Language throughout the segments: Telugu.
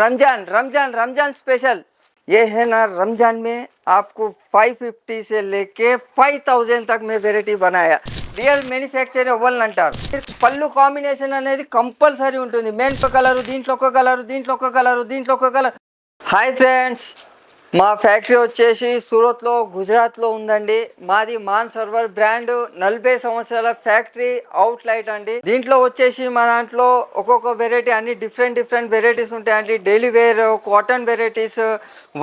రంజాన్ రంజాన్ రంజాన్ స్పెషల్ ये है ना Ramzan five fifty 550 five thousand తక్ तक వెరైటీ बनाया। రియల్ మ్యానుఫ్యాక్చర్ ఇవ్వాలని అంటారు పళ్ళు కాంబినేషన్ అనేది కంపల్సరీ ఉంటుంది। మెయిన్ ఒక కలరు దీంట్లో ఒక కలరు దీంట్లో ఒక కలరు దీంట్లో ఒక కలర్ హాయ్ ఫ్రెండ్స్ మా ఫ్యాక్టరీ వచ్చేసి సూరత్లో గుజరాత్లో ఉందండి. మాది మాన్ సర్వర్ బ్రాండ్. నలభై సంవత్సరాల ఫ్యాక్టరీ అవుట్లైట్ అండి. దీంట్లో వచ్చేసి మా దాంట్లో ఒక్కొక్క వెరైటీ అన్ని డిఫరెంట్ డిఫరెంట్ వెరైటీస్ ఉంటాయండి daily wear cotton varieties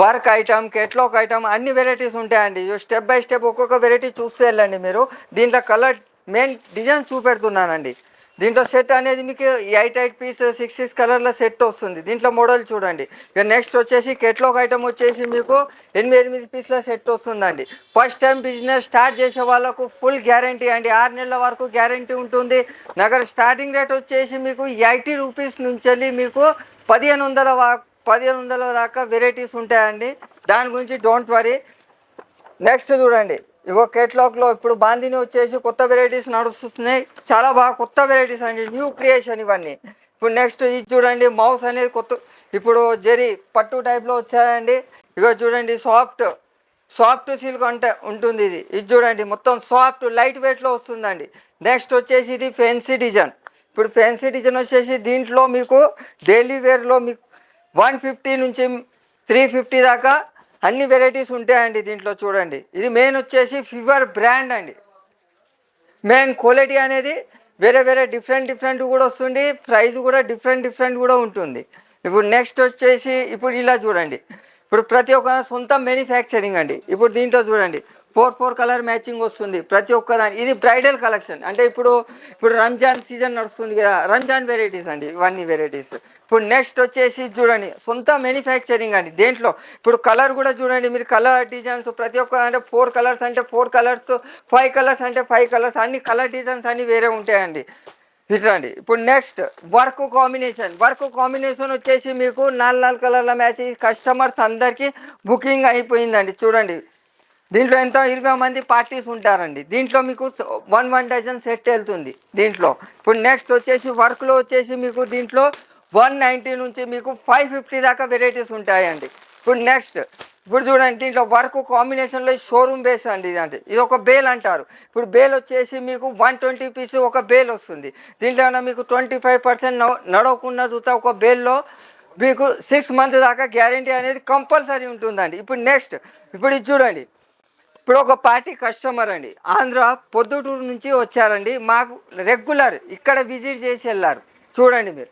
work item catalogue item అన్ని వెరైటీస్ ఉంటాయండి స్టెప్ బై స్టెప్ ఒక్కొక్క వెరైటీ చూస్తూ వెళ్ళండి మీరు. దీంట్లో కలర్ మెయిన్ డిజైన్ చూపెడుతున్నానండి. దీంట్లో సెట్ అనేది మీకు eight eight piece six six కలర్ల set వస్తుంది. దీంట్లో మోడల్ చూడండి. ఇక నెక్స్ట్ వచ్చేసి కెట్లాక్ ఐటమ్ వచ్చేసి మీకు ఎనిమిది ఎనిమిది పీస్ల సెట్ వస్తుందండి. ఫస్ట్ టైం బిజినెస్ స్టార్ట్ చేసే వాళ్ళకు ఫుల్ గ్యారంటీ అండి. ఆరు నెలల వరకు గ్యారంటీ ఉంటుంది. నగర స్టార్టింగ్ రేట్ వచ్చేసి మీకు ఎయిటీ రూపీస్ నుంచి మీకు పదిహేను వందల పదిహేను వందల దాకా వెరైటీస్ ఉంటాయండి. దాని గురించి డోంట్ వరీ నెక్స్ట్ చూడండి. ఇగో కేటలాగ్లో ఇప్పుడు బాందిని వచ్చేసి కొత్త వెరైటీస్ నడుస్తున్నాయి. చాలా బాగా కొత్త వెరైటీస్ అండి. న్యూ క్రియేషన్ ఇవన్నీ. ఇప్పుడు నెక్స్ట్ ఇది చూడండి మౌస్ అనేది కొత్త ఇప్పుడు జెరీ పట్టు టైప్లో వచ్చాయండి. ఇగో చూడండి సాఫ్ట్ సాఫ్ట్ సిల్క్ అంటే ఉంటుంది ఇది. ఇది చూడండి మొత్తం సాఫ్ట్ లైట్ వెయిట్లో వస్తుందండి. నెక్స్ట్ వచ్చేసి ఇది ఫెన్సీ డిజైన్. ఇప్పుడు ఫెన్సీ డిజైన్ వచ్చేసి దీంట్లో మీకు డైలీ వేర్లో మీకు వన్ ఫిఫ్టీ నుంచి త్రీ ఫిఫ్టీ దాకా అన్ని వెరైటీస్ ఉంటాయండి దీంట్లో చూడండి. ఇది మెయిన్ వచ్చేసి ఫీవర్ బ్రాండ్ అండి. మెయిన్ క్వాలిటీ అనేది వేరే వేరే డిఫరెంట్ డిఫరెంట్ కూడా వస్తుంది. ప్రైస్ కూడా డిఫరెంట్ డిఫరెంట్ కూడా ఉంటుంది. ఇప్పుడు నెక్స్ట్ వచ్చేసి ఇప్పుడు ఇలా చూడండి. ఇప్పుడు ప్రతి ఒక్క సొంత మ్యానుఫ్యాక్చరింగ్ అండి. ఇప్పుడు దీంట్లో చూడండి. ఫోర్ ఫోర్ కలర్ మ్యాచింగ్ వస్తుంది ప్రతి ఒక్క దాని ఇది బ్రైడల్ కలెక్షన్. అంటే ఇప్పుడు ఇప్పుడు రంజాన్ సీజన్ నడుస్తుంది కదా రంజాన్ వెరైటీస్ అండి ఇవన్నీ వెరైటీస్. ఇప్పుడు నెక్స్ట్ వచ్చేసి చూడండి సొంత మ్యానుఫ్యాక్చరింగ్ అండి. దేంట్లో? ఇప్పుడు కలర్ కూడా చూడండి మీరు కలర్ డిజైన్స్ ప్రతి ఒక్క అంటే ఫోర్ కలర్స్ అంటే ఫోర్ కలర్స్ ఫైవ్ కలర్స్ అంటే ఫైవ్ కలర్స్ అన్ని కలర్ డిజైన్స్ అన్నీ వేరే ఉంటాయండి. ఇట్లాంటి. ఇప్పుడు next work combination. Work combination వచ్చేసి మీకు నాలుగు నాలుగు కలర్ల మ్యాచ్. కస్టమర్స్ అందరికీ బుకింగ్ అయిపోయిందండి. చూడండి. దీంట్లో ఎంత ఇరవై మంది పార్టీస్ ఉంటారండి. దీంట్లో మీకు వన్ వన్ డజన్ సెట్ వెళ్తుంది దీంట్లో. ఇప్పుడు నెక్స్ట్ వచ్చేసి వర్క్లో వచ్చేసి మీకు దీంట్లో వన్ నైంటీ నుంచి మీకు ఫైవ్ ఫిఫ్టీ దాకా వెరైటీస్ ఉంటాయండి. ఇప్పుడు నెక్స్ట్ ఇప్పుడు చూడండి దీంట్లో వర్క్ కాంబినేషన్లో షోరూమ్ బేస్ అండి ఇది అంటే ఇది ఒక బేల్ అంటారు. ఇప్పుడు బేల్ వచ్చేసి మీకు వన్ ట్వంటీ పీస్ ఒక బేల్ వస్తుంది. దీంట్లో మీకు ట్వంటీ ఫైవ్ పర్సెంట్ నడవకుండా చూస్తే ఒక బేల్లో మీకు సిక్స్ మంత్ దాకా గ్యారంటీ అనేది కంపల్సరీ ఉంటుందండి. ఇప్పుడు నెక్స్ట్ ఇప్పుడు ఇది చూడండి. ఇప్పుడు ఒక పార్టీ కస్టమర్ అండి. ఆంధ్ర పొద్దుటూరు నుంచి వచ్చారండి. మాకు రెగ్యులర్ ఇక్కడ విజిట్ చేసి వెళ్ళారు. చూడండి మీరు.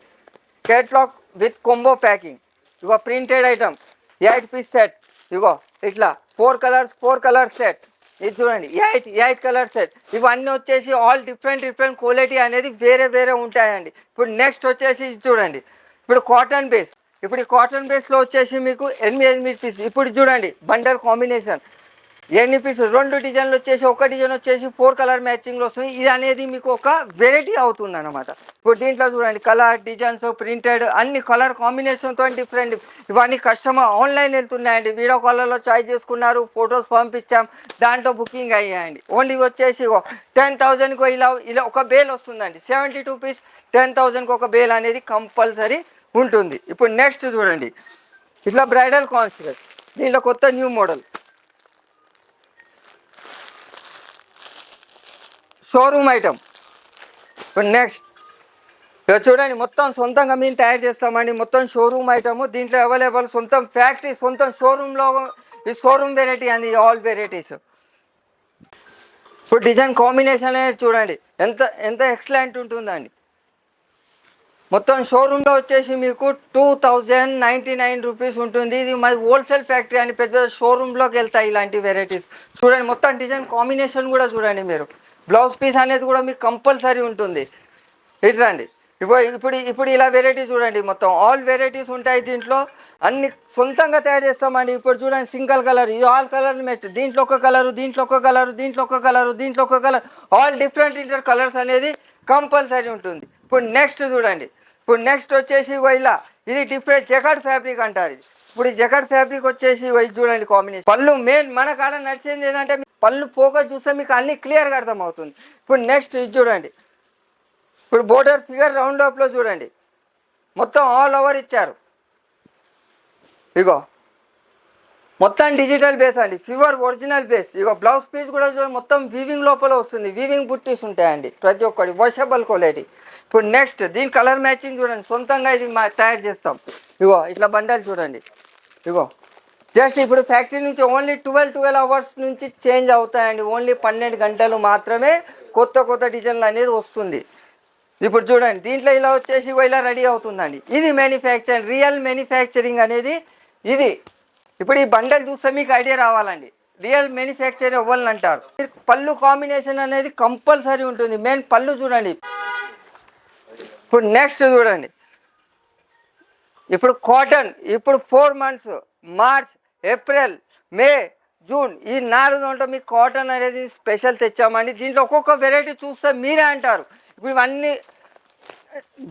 Catalogue with combo packing. Ego printed item. Eight piece set. ఇగో ఇట్లా four colours four colour set. ఇది చూడండి. Eight eight colour set. ఇవన్నీ వచ్చేసి ఆల్ డిఫరెంట్ డిఫరెంట్ క్వాలిటీ అనేది వేరే వేరే ఉంటాయండి. ఇప్పుడు నెక్స్ట్ వచ్చేసి ఇది చూడండి. ఇప్పుడు కాటన్ బేస్. ఇప్పుడు ఈ కాటన్ బేస్లో వచ్చేసి మీకు ఎనిమిది ఎనిమిది పీస్. ఇప్పుడు చూడండి బండల్ కాంబినేషన్. ఎన్ని పీసులు రెండు డిజైన్లు వచ్చేసి ఒక డిజైన్ వచ్చేసి ఫోర్ కలర్ మ్యాచింగ్లో వస్తుంది ఇది అనేది మీకు ఒక వెరైటీ అవుతుంది అనమాట ఇప్పుడు దీంట్లో చూడండి కలర్ డిజైన్స్ ప్రింటెడ్ అన్ని కలర్ కాంబినేషన్తో డిఫరెంట్ ఇవన్నీ కస్టమర్ ఆన్లైన్ వెళ్తున్నాయండి. వీడియో కాలర్లో చాయిస్ చేసుకున్నారు ఫొటోస్ పంపించాం దాంట్లో బుకింగ్ అయ్యాయండి. ఓన్లీ వచ్చేసి టెన్ థౌజండ్కి ఇలా ఇలా ఒక బేల్ వస్తుందండి. సెవెంటీ టూ పీస్ టెన్ థౌజండ్కి ఒక బేల్ అనేది కంపల్సరీ ఉంటుంది. ఇప్పుడు నెక్స్ట్ చూడండి. ఇట్లా బ్రైడల్ కాన్సెప్ట్ దీంట్లో కొత్త న్యూ మోడల్ షోరూమ్ ఐటమ్ ఇప్పుడు నెక్స్ట్ ఇక చూడండి మొత్తం సొంతంగా మేము తయారు చేస్తామండి. మొత్తం షోరూమ్ ఐటమ్ దీంట్లో అవైలబుల్ సొంతం ఫ్యాక్టరీ సొంతం షోరూంలో ఈ షోరూమ్ వెరైటీ అండి ఆల్ వెరైటీస్ ఇప్పుడు డిజైన్ కాంబినేషన్ అనేది చూడండి ఎంత ఎంత ఎక్సలెంట్ ఉంటుందండి. మొత్తం షోరూంలో వచ్చేసి మీకు two thousand ninety nine rupees ఉంటుంది. ఇది మరి హోల్సేల్ ఫ్యాక్టరీ అని పెద్ద పెద్ద షోరూంలోకి వెళ్తాయి ఇలాంటి వెరైటీస్ చూడండి మొత్తం డిజైన్ కాంబినేషన్ కూడా చూడండి మీరు. బ్లౌజ్ పీస్ అనేది కూడా మీకు కంపల్సరీ ఉంటుంది. ఇట్లాండి. ఇప్పుడు ఇప్పుడు ఇప్పుడు ఇలా వెరైటీ చూడండి మొత్తం. ఆల్ వెరైటీస్ ఉంటాయి దీంట్లో. అన్ని సొంతంగా తయారు చేస్తామండి. ఇప్పుడు చూడండి సింగిల్ కలర్ ఇది ఆల్ కలర్ మెస్ట్ దీంట్లో ఒక కలరు దీంట్లో ఒక కలరు దీంట్లో ఒక కలరు దీంట్లో ఒక colour all different inter colours అనేది కంపల్సరీ ఉంటుంది. ఇప్పుడు నెక్స్ట్ చూడండి. ఇప్పుడు నెక్స్ట్ వచ్చేసి ఇలా. ఇది డిఫరెంట్ జకాడ్ ఫ్యాబ్రిక్ అంటారు ఇది. ఇప్పుడు ఈ జకాడ్ ఫ్యాబ్రిక్ వచ్చేసి ఇది చూడండి కాంబినేషన్ పళ్ళు మెయిన్ మన కాడ నడిచేది ఏంటంటే పళ్ళు ఫోకస్ చూస్తే మీకు అన్ని క్లియర్గా అర్థమవుతుంది. ఇప్పుడు నెక్స్ట్ ఇది చూడండి. ఇప్పుడు బోర్డర్ ఫిగర్ రౌండ్ అప్లో చూడండి. మొత్తం ఆల్ ఓవర్ ఇచ్చారు. ఇగో. మొత్తం డిజిటల్ బేస్ అండి. Fever original base. ఇగో బ్లౌజ్ పీస్ కూడా చూడండి. మొత్తం వీవింగ్ లోపల వస్తుంది. వీవింగ్ బుట్టీస్ ఉంటాయండి ప్రతి ఒక్కటి. వర్షబుల్ క్వాలిటీ ఇప్పుడు నెక్స్ట్ దీని కలర్ మ్యాచింగ్ చూడండి. సొంతంగా ఇది మా తయారు చేస్తాం. ఇగో ఇట్లా బండలు చూడండి. ఇగో. జస్ట్ ఇప్పుడు ఫ్యాక్టరీ నుంచి ఓన్లీ ట్వెల్వ్ ట్వెల్వ్ అవర్స్ నుంచి చేంజ్ అవుతాయండి. ఓన్లీ పన్నెండు గంటలు మాత్రమే కొత్త కొత్త డిజైన్లు అనేది వస్తుంది. ఇప్పుడు చూడండి దీంట్లో ఇలా వచ్చేసి ఇలా రెడీ అవుతుందండి. ఇది మ్యానుఫ్యాక్చరింగ్ రియల్ మ్యానుఫ్యాక్చరింగ్ అనేది ఇది. ఇప్పుడు ఈ బండలు చూస్తే మీకు ఐడియా రావాలండి. రియల్ మ్యానుఫ్యాక్చరింగ్ ఇవ్వాలని అంటారు? పళ్ళు కాంబినేషన్ అనేది కంపల్సరీ ఉంటుంది. మెయిన్ పళ్ళు చూడండి. ఇప్పుడు నెక్స్ట్ చూడండి. ఇప్పుడు కాటన్ ఇప్పుడు four months March April May June ఈ నాలుగు దాంట్లో మీకు కాటన్ అనేది స్పెషల్ తెచ్చామండి. దీంట్లో ఒక్కొక్క వెరైటీ చూస్తే మీరే అంటారు. ఇప్పుడు ఇవన్నీ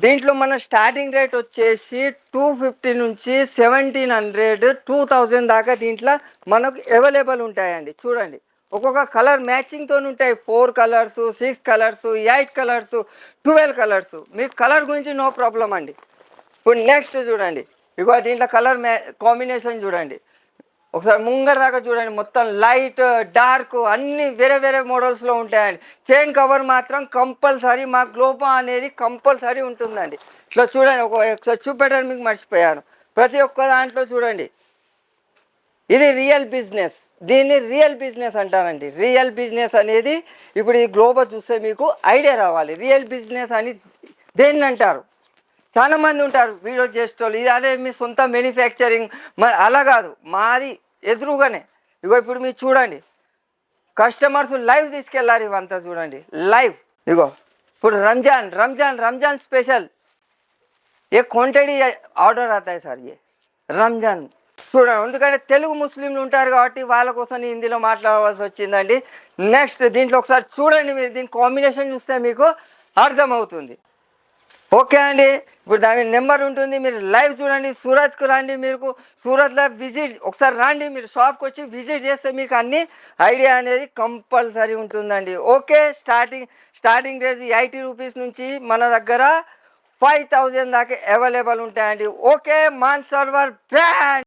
దీంట్లో మన స్టార్టింగ్ రేట్ వచ్చేసి టూ ఫిఫ్టీ నుంచి సెవెంటీన్ హండ్రెడ్ టూ థౌజండ్ దాకా దీంట్లో మనకు అవైలబుల్ ఉంటాయండి. చూడండి. ఒక్కొక్క కలర్ మ్యాచింగ్తో ఉంటాయి. Four colours six colours eight colours twelve colours. మీకు కలర్ గురించి నో ప్రాబ్లం అండి. ఇప్పుడు నెక్స్ట్ చూడండి. ఇగో దీంట్లో కలర్ మ్యా కాంబినేషన్ చూడండి. ఒకసారి ముంగర దాకా చూడండి మొత్తం లైట్ డార్క్ అన్ని వేరే వేరే మోడల్స్లో ఉంటాయండి. చైన్ కవర్ మాత్రం కంపల్సరీ మా గ్లోబా అనేది కంపల్సరీ ఉంటుందండి. ఇట్లా చూడండి ఒక ఒకసారి చూపెట్టడం మీకు మర్చిపోయాను. ప్రతి ఒక్క దాంట్లో చూడండి. ఇది రియల్ బిజినెస్. దీన్ని రియల్ బిజినెస్ అంటారండి. రియల్ బిజినెస్ అనేది ఇప్పుడు ఈ గ్లోబల్ చూస్తే మీకు ఐడియా రావాలి. రియల్ బిజినెస్ అని దేన్ని అంటారు? చాలా మంది ఉంటారు వీడియో చేసేటోళ్ళు. ఇది అదే మీ సొంత మ్యానుఫ్యాక్చరింగ్ మరి అలా కాదు. మాది ఎదురుగానే. ఇగో ఇప్పుడు మీరు చూడండి. కస్టమర్స్ లైవ్ తీసుకెళ్ళారు ఇవంతా చూడండి. లైవ్ ఇగో. ఇప్పుడు రంజాన్ రంజాన్ రంజాన్ స్పెషల్ ఏ క్వాంటిటీ ఆర్డర్ అవుతాయి సార్ ఏ రంజాన్. చూడండి. ఎందుకంటే తెలుగు ముస్లింలు ఉంటారు కాబట్టి వాళ్ళ కోసం హిందీలో మాట్లాడవలసి వచ్చిందండి. నెక్స్ట్ దీంట్లో ఒకసారి చూడండి మీరు. దీని కాంబినేషన్ చూస్తే మీకు అర్థమవుతుంది. ఓకే అండి. ఇప్పుడు దాని నెంబర్ ఉంటుంది. మీరు లైవ్ చూడండి సూరత్కు రండి మీకు. సూరత్లో విజిట్ ఒకసారి రండి. మీరు షాప్కి వచ్చి విజిట్ చేస్తే మీకు అన్ని ఐడియా అనేది కంపల్సరీ ఉంటుందండి. Okay starting starting range eighty rupees నుంచి మన దగ్గర ఫైవ్ థౌజండ్ దాకా అవైలబుల్ ఉంటాయండి. ఓకే మాన్ సర్వర్ బ్రాండ్